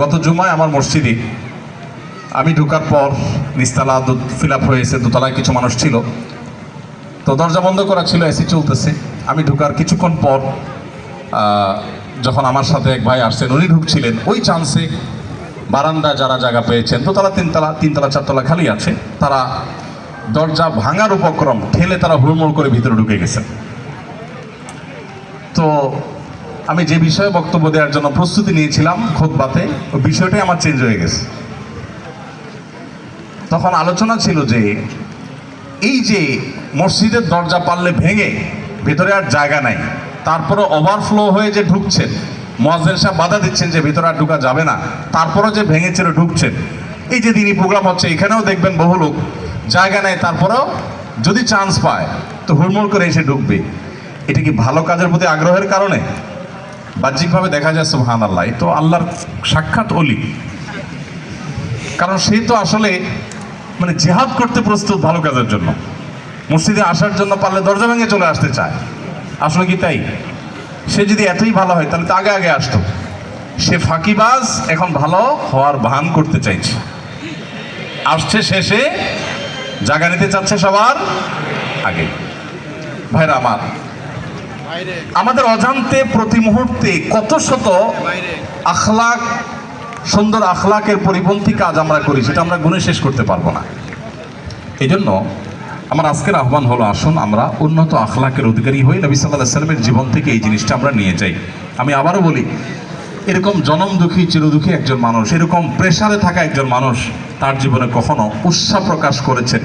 গত জুমায় আমার মসজিদে আমি ঢুকার পর নিস্তালা ফিল আপ হয়েছে দোতলায় কিছু মানুষ ছিল। তো দরজা বন্ধ করা ছিল, এসি চলতেছে। আমি ঢুকার কিছুক্ষণ পর যখন আমার সাথে এক ভাই আসছেন, উনি ঢুকছিলেন। ওই চান্সে বারান্দা যারা জায়গা পেয়েছেন, দোতলা, তিনতলা তিনতলা, চারতলা খালি আছে, তারা দরজা ভাঙার উপক্রম ঠেলে তারা হুড়মুড় করে ভিতরে ঢুকে গেছেন। তো আমি যে বিষয়ে বক্তব্য দেওয়ার জন্য প্রস্তুতি নিয়েছিলাম খোদবাতে, ওই বিষয়টাই আমার চেঞ্জ হয়ে গেছে। তখন আলোচনা ছিল যে, এই যে মসজিদের দরজা পারলে ভেঙে ভেতরে আর জায়গা নাই তারপরে ওভারফ্লো হয়ে যে ঢুকছেন মহাজের সাহেব বাধা দিচ্ছেন যে ভেতরে আর ঢুকা যাবে না তারপরে যে ভেঙেছিল ঢুকছেন। এই যে দিনই প্রোগ্রাম হচ্ছে, এখানেও দেখবেন বহু লোক জায়গা নেয়, তারপরেও যদি চান্স পায়, তো হুড়মুড় করে এসে ঢুকবে। এটা কি ভালো কাজের প্রতি আগ্রহের কারণে? বাহ্যিকভাবে দেখা যায় সুহান আল্লাহ তো আল্লাহর সাক্ষাৎ অলি কারণ সে তো আসলে মানে জেহাদ করতে প্রস্তুত ভালো কাজের জন্য। মসজিদে আসার জন্য পারলে দরজা ভেঙে চলে আসতে চায়। আসলে কি তাই? সে যদি এতই ভালো হয়, তাহলে তো আগে আগে আসতো। সে ফাঁকিবাজ, এখন ভালো হওয়ার ভান করতে চাইছে। আসছে শেষে, জায়গা নিতে চাচ্ছে সবার আগে। ভাইরা আমার আমাদের অজান্তে প্রতি মুহূর্তে কত শত আখলাক, সুন্দর আখলাকের পরিপন্থী কাজ আমরা করি, সেটা আমরা গুণে শেষ করতে পারব না। এই জন্য আমার আজকের আহ্বান হলো, আসুন আমরা উন্নত আখলাকের অধিকারী হই। নবী সাল্লাহ সাল্লামের জীবন থেকে এই জিনিসটা আমরা নিয়ে যাই। আমি আবারও বলি, এরকম জনম দুঃখী চিরদুঃখী একজন মানুষ, এরকম প্রেশারে থাকা একজন মানুষ তার জীবনে কখনো উৎসাহ প্রকাশ করেছেন।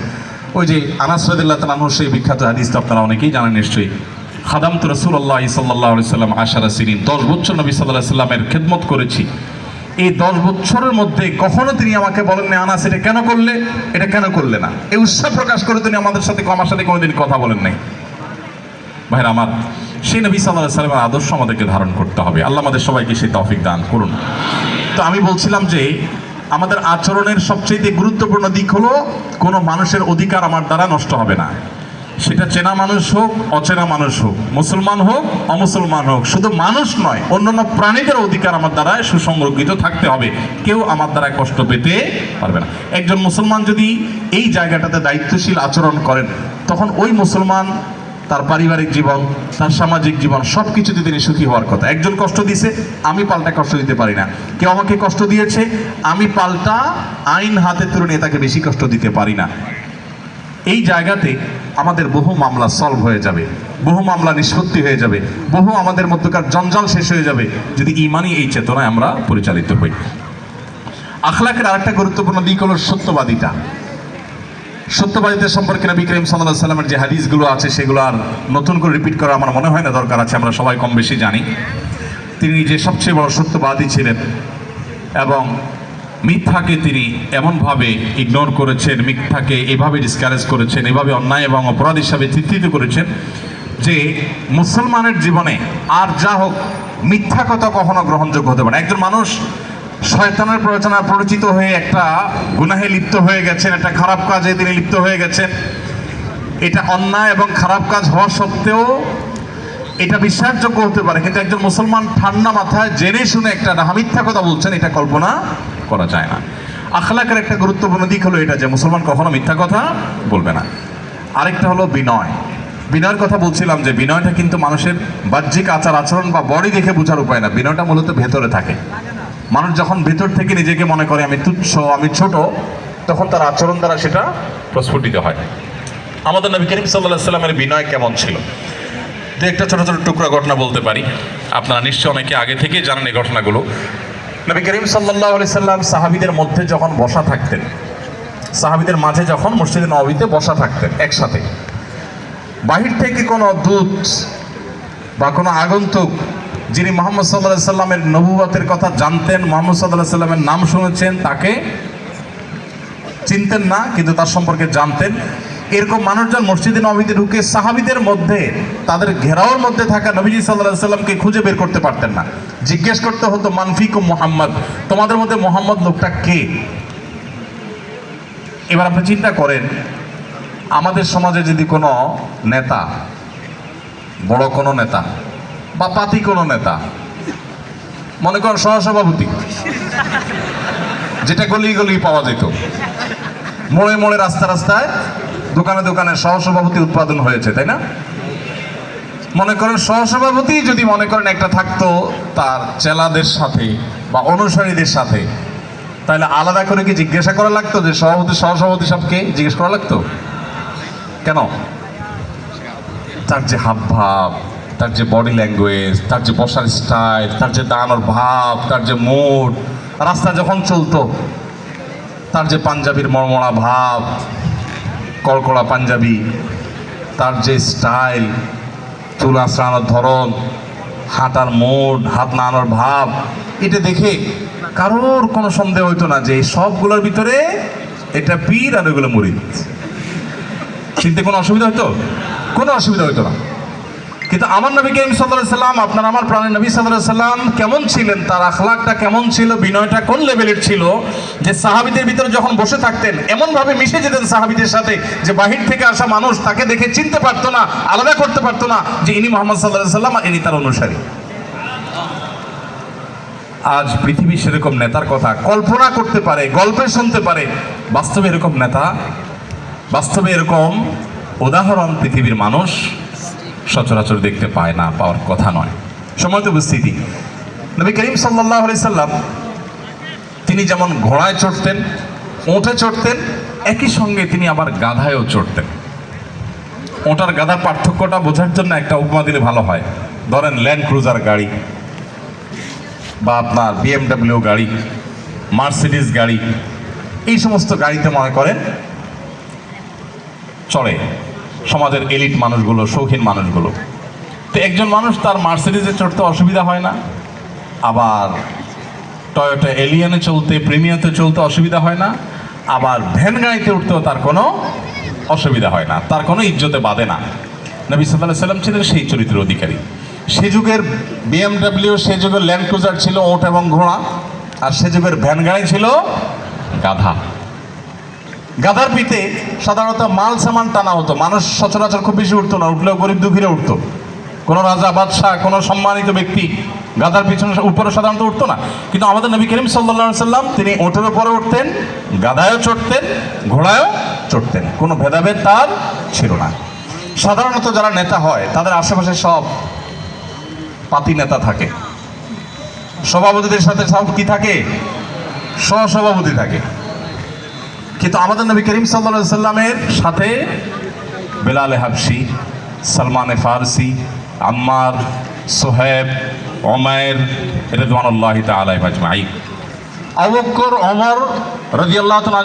ওই যে আনাস রদিল্লাহ তালাহুর সেই বিখ্যাত হাদিস তো আপনারা অনেকেই জানেন নিশ্চয়ই। খাদাম তো রসুল্লাহ সাল্লাহ সাল্লাম আশারা সিরিন দশ বছর নবী সাল্লাহ সাল্লামের খেদমত করেছি। এই দশ বছরের মধ্যে কখনো তিনি আমাকে বলেন না আনাস এটা কেন করলে? এটা কেন করলে না? এই উৎসাহ প্রকাশ করে তিনি আমাদের সাথে আমার সাথে কোনোদিন কথা বলেন নাই। ভাইরা আমার, সেই নবী সাল্লাহ সাল্লামের আদর্শ আমাদেরকে ধারণ করতে হবে। আল্লাহ আমাদের সবাইকে সেই তফিক দান করুন। তো আমি বলছিলাম যে, আমাদের আচরণের সবচেয়ে গুরুত্বপূর্ণ দিক হলো, কোনো মানুষের অধিকার আমার দ্বারা নষ্ট হবে না। সেটা চেনা মানুষ হোক, অচেনা মানুষ হোক, মুসলমান হোক, অমুসলমান হোক, শুধু মানুষ নয়, অন্যান্য প্রাণীদের অধিকার আমার দ্বারা সুসংরক্ষিত থাকতে হবে। কেউ আমার দ্বারা কষ্ট পেতে পারবে না। একজন মুসলমান যদি এই জায়গাটাতে দায়িত্বশীল আচরণ করেন, তখন ওই মুসলমান তার পারিবারিক জীবন, তার সামাজিক জীবন সব কিছুতে তিনি সুখী হওয়ার কথা। একজন কষ্ট দিয়েছে আমি পাল্টা কষ্ট দিতে পারি না। কেউ আমাকে কষ্ট দিয়েছে, আমি পাল্টা আইন হাতে তুলে নিয়ে তাকে বেশি কষ্ট দিতে পারি না। এই জায়গাতে আমাদের বহু মামলা সলভ হয়ে যাবে, বহু মামলা নিষ্পত্তি হয়ে যাবে, বহু আমাদের মধ্যকার জঞ্জাল শেষ হয়ে যাবে যদি ইমানই এই চেতনায় আমরা পরিচালিত হই। আখলাকের আরেকটা গুরুত্বপূর্ণ দিক হলো সত্যবাদিতা। সত্যবাদিতা সম্পর্কে নবী করিম সাল্লাহ সাল্লামের যে হাদিসগুলো আছে, সেগুলো আর নতুন করে রিপিট করা আমার মনে হয় না, দরকার আছে, আমরা সবাই কম বেশি জানি। তিনি যে সবচেয়ে বড় সত্যবাদী ছিলেন এবং মিথ্যাকে তিনি এমনভাবে ইগনোর করেছেন, মিথ্যাকে এভাবে ডিসকারেজ করেছেন, এভাবে অন্যায় এবং অপরাধ হিসাবে চিত্রিত করেছেন যে মুসলমানের জীবনে আর যা হোক, মিথ্যা কথা কখনো গ্রহণযোগ্য হতে পারে। একজন মানুষ শয়তানের প্ররোচনায় পরিচিত হয়ে একটা গুনাহে লিপ্ত হয়ে গেছেন, একটা খারাপ কাজে তিনি লিপ্ত হয়ে গেছেন এটা অন্যায় এবং খারাপ কাজ হওয়া সত্ত্বেও এটা বিশ্বাসযোগ্য হতে পারে কিন্তু একজন মুসলমান ঠান্ডা মাথায় জেনে শুনে একটা মিথ্যা কথা বলছেন, এটা কল্পনা করা যায় না। আখলাকের একটা গুরুত্বপূর্ণ দিক হলো এটা যে মুসলমান কখনো মিথ্যা কথা বলবে না। আরেকটা হলো বিনয়। বিনয়ের কথা বলছিলাম যে বিনয়টা কিন্তু মানুষের বাহ্যিক আচার আচরণ বা বডি দেখে বোঝার উপায় না। বিনয়টা মূলত ভেতরে থাকে। মানুষ যখন ভেতর থেকে নিজেকে মনে করে, আমি তুচ্ছ, আমি ছোট, তখন তার আচরণ দ্বারা সেটা প্রস্ফুটিত হয়। আমাদের নবী করিম সাল্লাহ বিনয় কেমন ছিল? দু একটা ছোট ছোট টুকরা ঘটনা বলতে পারি। আপনারা নিশ্চয় অনেকে আগে থেকে জানেন এই ঘটনাগুলো। নবী করিম সাল্লাহ আলি সাল্লাম সাহাবিদের মধ্যে যখন বসা থাকতেন, সাহাবিদের মাঝে যখন মসজিদে নবীতে বসা থাকতেন একসাথে, বাহির থেকে কোনো দূত বা কোনো আগন্তুক যিনি মোহাম্মদ সাল্লাহ সাল্লামের নবুবতের কথা জানতেন, মোহাম্মদ সাল্লাহ সাল্লামের নাম শুনেছেন, তাকে চিনতেন না, কিন্তু তার সম্পর্কে জানতেন। এরকম মানুষজন মসজিদে নবীতে ঢুকে সাহাবিদের মধ্যে, তাদের ঘেরাওর মধ্যে থাকা নবীজি সাল্লাহ সাল্লামকে খুঁজে বের করতে পারতেন না। জিজ্ঞেস করতে হতো মানফিক ও মোহাম্মদ, তোমাদের মধ্যে মোহাম্মদ লোকটা কে? এবার আপনি চিন্তা করেন, আমাদের সমাজে যদি কোনো নেতা, বড় কোনো নেতা বা পাতি কোনো নেতা, মনে করেন সহসভাপতি, যেটা গলি গলি পাওয়া যেত, মোড়ে মোড়ে রাস্তা রাস্তায় দোকানে দোকানে সহসভাপতি উৎপাদন হয়েছে, তাই না? মনে করেন সহসভাপতি যদি মনে করেন একটা থাকতো তার চেলাদের সাথে বা অনুসারীদের সাথে, তাহলে আলাদা করে কি জিজ্ঞাসা করা লাগতো যে সভাপতি, সহসভাপতি সবকে জিজ্ঞেস করা লাগতো? কেন? তার যে হাব ভাব তার যে বডি ল্যাঙ্গুয়েজ তার যে বসার স্টাইল তার যে দাঁড়ানোর ভাব, তার যে মুড রাস্তা যখন চলতো, তার যে পাঞ্জাবির মরমরা ভাব কড়কড়া পাঞ্জাবি, তার যে স্টাইল চুল স্নানোর ধরন, হাঁটার মোড হাত নাড়ানোর ভাব, এটা দেখে কারোর কোনো সন্দেহ হইতো না যে সবগুলোর ভিতরে এটা পীর আর ওইগুলো মুরিদ। চিনতে কোনো অসুবিধা হতো কোনো অসুবিধা হতো না। কিন্তু আমার নবী করিম সাল্লাম, আপনার আমার প্রাণের নবী সাল্লাম কেমন ছিলেন? তার আখলাকটা কেমন ছিল? বিনয়টা কোন লেভেলের ছিল? যে সাহাবিদের ভিতরে যখন বসে থাকতেন, এমনভাবে মিশে যেতেন সাহাবিদের সাথে যে বাহির থেকে আসা মানুষ তাকে দেখে চিনতে পারতো না, আলাদা করতে পারতো না যে ইনি মোহাম্মদ সাল্লাহ সাল্লাম আর ইনি তার অনুসারী। আজ পৃথিবী সেরকম নেতার কথা কল্পনা করতে পারে, গল্পে শুনতে পারে। বাস্তবে এরকম নেতা, বাস্তবে এরকম উদাহরণ পৃথিবীর মানুষ সচরাচর দেখতে পায় না, পাওয়ার কথা নয়। সময় তো উপস্থিতি, নবী করিম সাল্লাহ সাল্লাম তিনি যেমন ঘোড়ায় চড়তেন ওঁটে চড়তেন, একই সঙ্গে তিনি আবার গাধায়ও চড়তেন। ওটার গাধার পার্থক্যটা বোঝার জন্য একটা উপমা দিলে ভালো হয়। ধরেন ল্যান্ড ক্রুজার গাড়ি বা আপনার বিএমডাব্লিউ গাড়ি মার্সিডিস গাড়ি, এই সমস্ত গাড়িতে মনে করেন চড়ে। সমাজের এলিট মানুষগুলো, শৌখিন মানুষগুলো। তো একজন মানুষ তার মার্সিডিজে চড়তে অসুবিধা হয় না, আবার টয়োটা এলিয়ানে চলতে, প্রিমিয়াতে চলতে অসুবিধা হয় না, আবার ভ্যান গাড়িতে উঠতেও তার কোনো অসুবিধা হয় না, তার কোনো ইজ্জতে বাঁধে না। নবী সাল্লাহ সাল্লাম ছিলেন সেই চরিত্রের অধিকারী। সে যুগের বিএমডাব্লিউ, সে যুগের ল্যান্ড ক্রুজার ছিল ওট এবং ঘোড়া, আর সে যুগের ভ্যান গাড়ি ছিল গাধা। গাধার পিতে সাধারণত মাল সামান টানা হতো। মানুষ সচরাচর খুব বেশি উঠতো না, উঠলেও গরিব দুঃখীরা উঠতো। কোনো রাজা, বাদশাহ, কোনো সম্মানিত ব্যক্তি গাধার পিছনে উপরে সাধারণত উঠতো না। কিন্তু আমাদের নবী করিম সাল্লা সাল্লাম, তিনি ওটের উপরে উঠতেন, গাধায়ও চড়তেন, ঘোড়ায়ও চড়তেন। কোনো ভেদাভেদ তার ছিল না। সাধারণত যারা নেতা হয়, তাদের আশেপাশে সব পাতি নেতা থাকে। সভাপতিদের সাথে সব কি থাকে? সহসভাপতি থাকে। কিন্তু আমাদের নবী করিম সাল্লা সাল্লামের সাথে বেলাল হাবসি সালমানে ফারসি, আম্মার, সোহেব, ওমায়ের রেদওয়ানুল্লাহ তালাই মাজমাই অবক্কর অমর রাজি তাআলা